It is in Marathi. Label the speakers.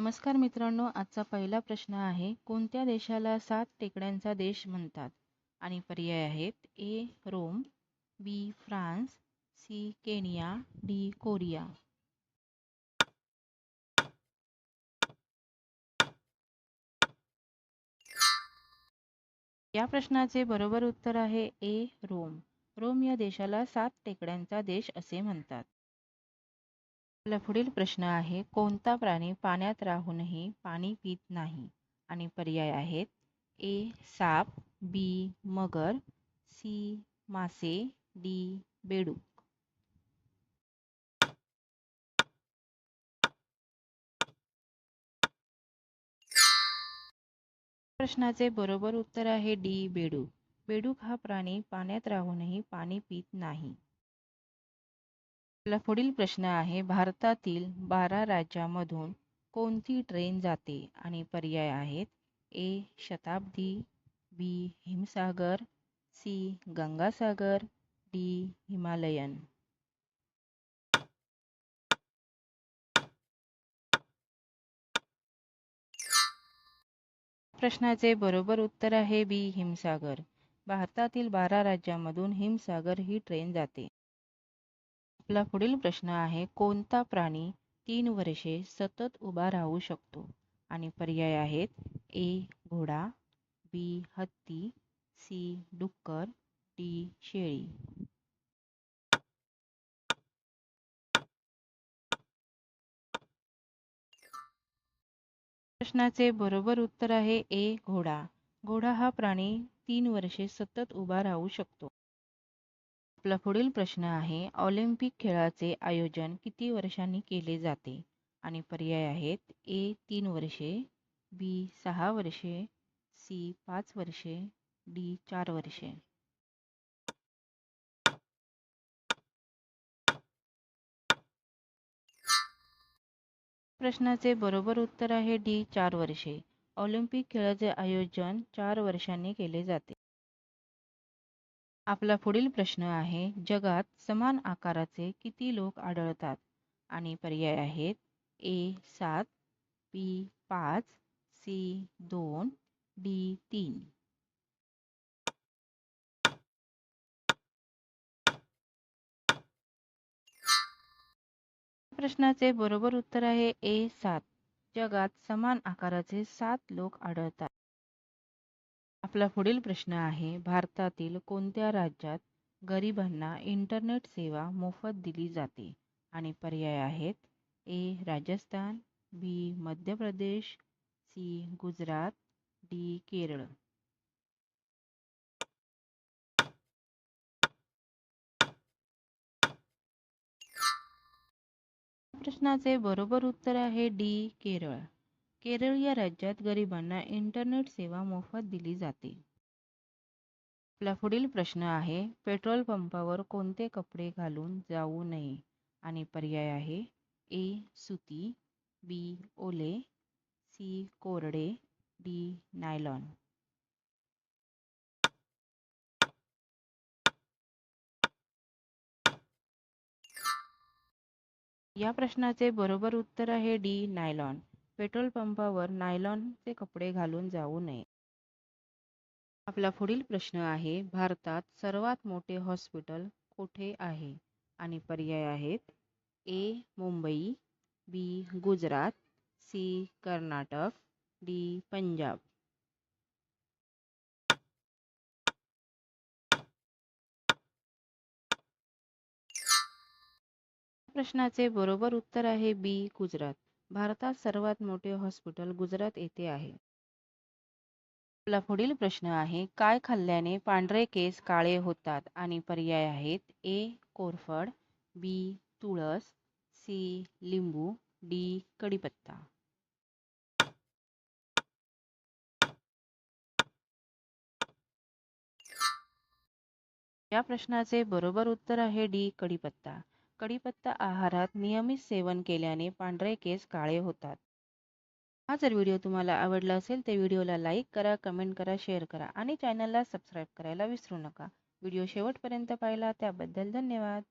Speaker 1: नमस्कार मित्रांनो आजचा पहिला प्रश्न आहे कोणत्या देशाला सात टेकड्यांचा देश म्हणतात? आणि पर्याय आहेत A Rome B France C Kenya D Korea. या प्रश्नाचे बरोबर उत्तर आहे ए रोम. रोम या देशाला सात टेकड्यांचा देश असे म्हणतात. आपला पुढील प्रश्न आहे कोणता प्राणी पाण्यात राहूनही पाणी पित नाही? आणि पर्याय आहेत ए साप बी मगर सी मासे डी बेडूक. प्रश्नाचे बरोबर उत्तर आहे डी बेडूक. बेडूक हा प्राणी पाण्यात राहूनही पाणी पित नाही. आपला पुढील प्रश्न आहे भारतातील बारा राज्यामधून कोणती ट्रेन जाते आणि पर्याय आहेत? A Shatabdi B Himsagar C Gangasagar D Himalayan. प्रश्नाचे बरोबर उत्तर आहे बी हिमसागर. भारतातील बारा राज्यामधून हिमसागर ही ट्रेन जाते. आपला पुढील प्रश्न आहे कोणता प्राणी तीन वर्षे सतत उभा राहू शकतो? आणि पर्याय आहेत ए घोडा बी हत्ती सी डुक्कर डी शेळी. प्रश्नाचे बरोबर उत्तर आहे ए घोडा. घोडा हा प्राणी तीन वर्षे सतत उभा राहू शकतो. आपला पुढील प्रश्न आहे ऑलिम्पिक खेळाचे आयोजन किती वर्षांनी केले जाते? आणि पर्याय आहेत ए तीन वर्षे बी सहा वर्षे सी पाच वर्षे डी चार वर्षे. प्रश्नाचे बरोबर उत्तर आहे डी चार वर्षे. ऑलिम्पिक खेळाचे आयोजन चार वर्षांनी केले जाते. आपला पुढील प्रश्न आहे जगात समान आकाराचे किती लोक आढळतात? आणि पर्याय आहेत ए सात बी पाच सी दोन डी तीन. प्रश्नाचे बरोबर उत्तर आहे ए सात. जगात समान आकाराचे सात लोक आढळतात. आपला पुढील प्रश्न आहे भारतातील कोणत्या राज्यात गरिबांना इंटरनेट सेवा मोफत दिली जाते? आणि पर्याय आहेत A Rajasthan B Madhya Pradesh C Gujarat D Kerala. प्रश्नाचे बरोबर उत्तर आहे डी केरळ. केरळ या राज्यात गरिबांना इंटरनेट सेवा मोफत दिली जाते. आपला पुढील प्रश्न आहे पेट्रोल पंपावर कोणते कपडे घालून जाऊ नये? आणि पर्याय आहे ए सुती बी ओले सी कोरडे डी नायलॉन. या प्रश्नाचे बरोबर उत्तर आहे डी नायलॉन. पेट्रोल पंपावर नायलॉनचे कपडे घालून जाऊ नये. आपला पुढील प्रश्न आहे भारतात सर्वात मोठे हॉस्पिटल कुठे आहे? आणि पर्याय आहेत A Mumbai B Gujarat C Karnataka D Punjab. प्रश्नाचे बरोबर उत्तर आहे बी गुजरात. भारतात सर्वात मोठे हॉस्पिटल गुजरात येथे आहे. आपला पुढील प्रश्न आहे काय खाल्ल्याने पांढरे केस काळे होतात आणि पर्याय आहेत? ए कोरफड बी तुळस सी लिंबू डी कडीपत्ता या प्रश्नाचे बरोबर उत्तर आहे डी कडीपत्ता कडीपत्ता आहारात नियमित सेवन केल्याने पांढरे केस काळे होतात. हा जर व्हिडिओ तुम्हाला आवडला असेल तर व्हिडिओला लाईक करा कमेंट करा शेअर करा आणि चॅनलला सबस्क्राईब करायला विसरू नका. व्हिडिओ शेवटपर्यंत पाहिला त्याबद्दल धन्यवाद.